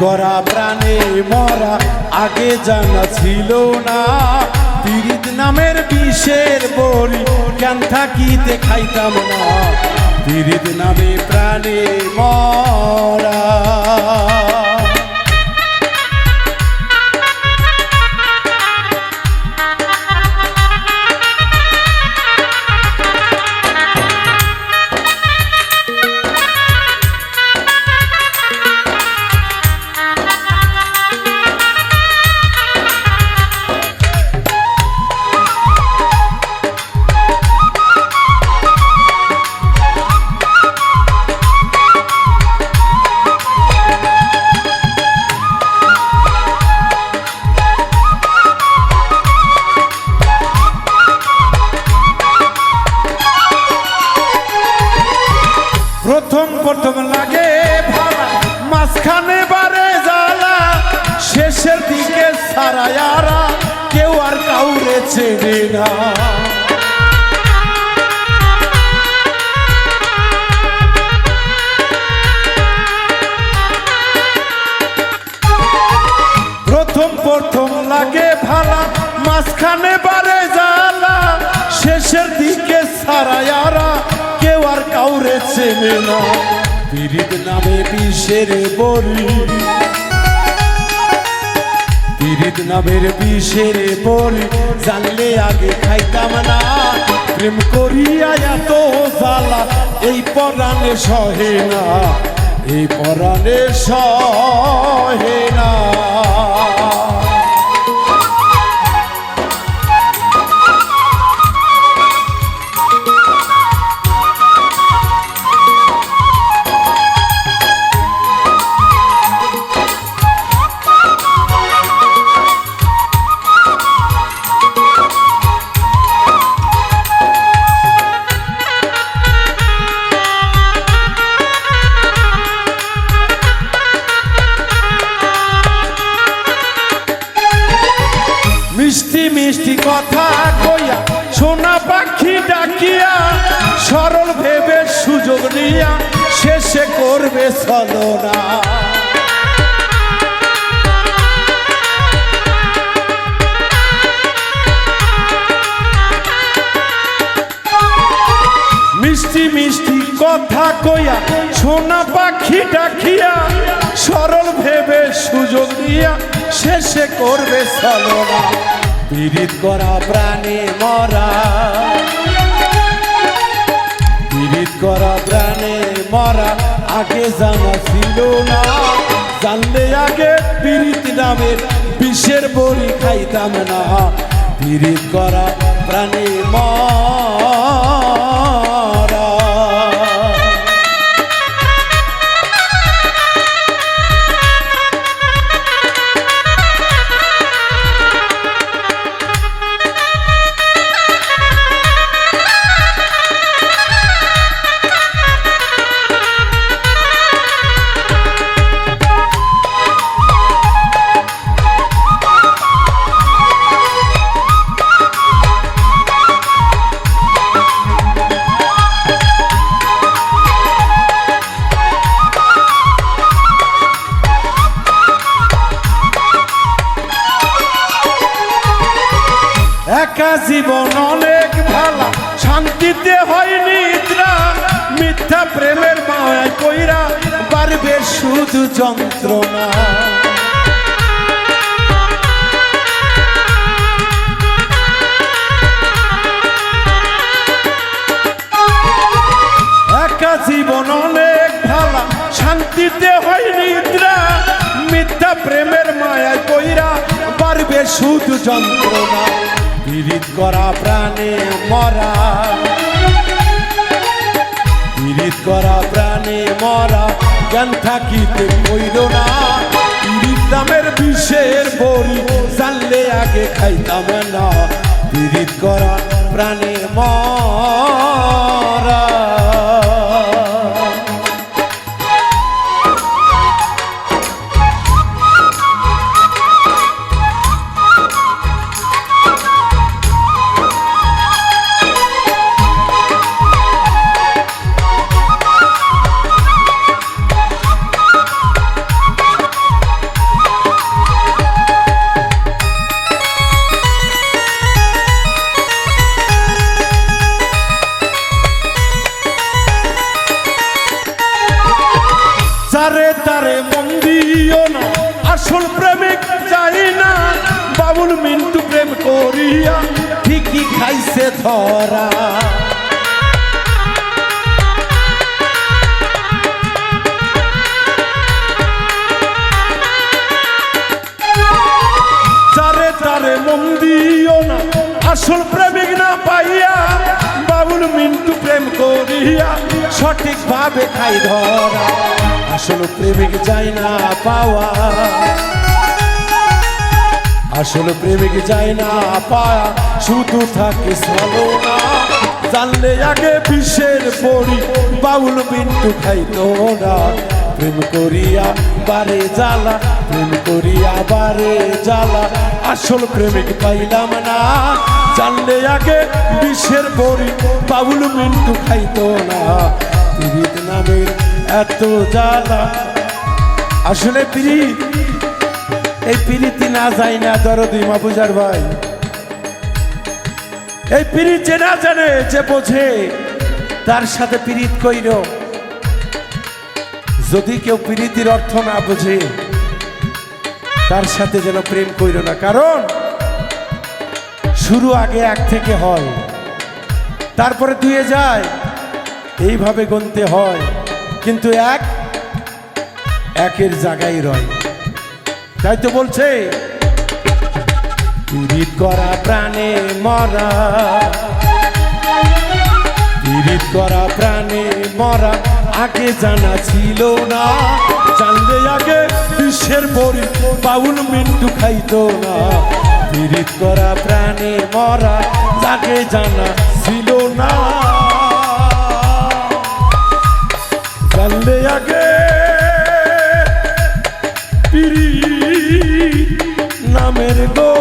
করা প্রাণে মরা, আগে জানা ছিল না। পীড়িত নামের বিষের বড়ি কেন থাকিতে খাইতাম না। পীড়িত নামে প্রাণে মরা মাঝখানে বারে জ্বালা, শেষের দিকে সারায়ারা, কেউ আর কাউরে চেনে না। প্রথম প্রথম লাগে ভালা, মাঝখানে বারে জ্বালা, শেষের দিকে সারায়ারা, কেউ আর কাউরে চেনে না। পীড়িত নামে বিষের বড়ি পীড়িত নামের বিষের বড়ি জানলে আগে খাইতাম না। প্রেম করিয়া এত জ্বালা, এই পরাণে সহে না, এই পরাণে সহে মিষ্টি কথা কইয়া সোনা পাখি ডাকিয়া সরল ভেবে সুযোগ নিয়া শেষে করবে ছলনা। মিষ্টি মিষ্টি কথা কইয়া সোনা পাখি ডাকিয়া সরল ভেবে সুযোগ দিয়া শেষে করবে ছলনা। পীড়িত করা প্রাণে মরা। পীড়িত করা প্রাণে মরা। আগে জানা ছিল না, জানলে আগে পীড়িত নামের বিষের বড়ি খাইতাম না। পীড়িত করা প্রাণে মরা। একা জীবন অনেক ভালা। শান্তিতে হয় মিথ্যা প্রেমের মায় কইরা পারবে শুধু যন্ত্রণা। জীবন অনেক ভালা। শান্তিতে হয় মিথ্যা প্রেমের মায়ায় কইরা পারবে শুধু যন্ত্রণা। পীড়িত করা প্রাণে মরা। পীড়িত করা প্রাণে মরা, জ্ঞান থাকিতে কইল না। পীড়িত নামের বিষের বড়ি জানলে আগে খাইতাম না। পীড়িত করা প্রাণে মরা। আসল প্রেমিক চাই না। বাবুল মিন্টু প্রেম করিয়া ঠিকই খাইছে ধরা। তারে মন দিও না, আসল প্রেমিক না পাইয়া বাবুল মিন্টু প্রেম করিয়া সঠিক ভাবে খাই ধরা। আসল প্রেমিক যাই না পাওয়া। আসল প্রেমিক যাই না পাওয়া, শুধু থাকে না জানলে আগে বিষের পড়ি বাউল মিন্টু খাইতো না। প্রেম করিয়া বারে জ্বালা, প্রেম করিয়া বারে জ্বালা। আসল প্রেমিক পাইলাম না। জানলে আগে বিষের পড়ি বাউল মিন্টু খাইতো না। পীড়িত নামের এত জ্বালা। আসলে পীড়িত এই পিরিতি না যায় না দরদি মাপুজার ভাই। এই পিরিত যে না জানে, যে বোঝে, তার সাথে পিরিত কইর। যদি কেউ পিরিতির অর্থ না বুঝে, তার সাথে যেন প্রেম কইর না। কারণ, শুরু আগে এক থেকে হয়, তারপরে দুয়ে যায়, এইভাবে গুনতে হয়, কিন্তু এক, একের জায়গায় রয়। তাই তো বলছে, পীড়িত করা প্রাণে মরা। পীড়িত করা প্রাণে মরা। আগে জানা ছিল না। জানলে আগে বিশ্বের বড়ি বাউল মিন্টু খাইতো না। পীড়িত করা প্রাণে মরা তাকে জানা ছিল না। জানলে আগে পিরি নামের গো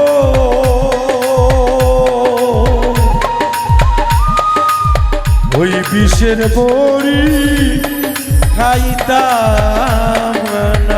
বিষের বড়ি খাইতাম না।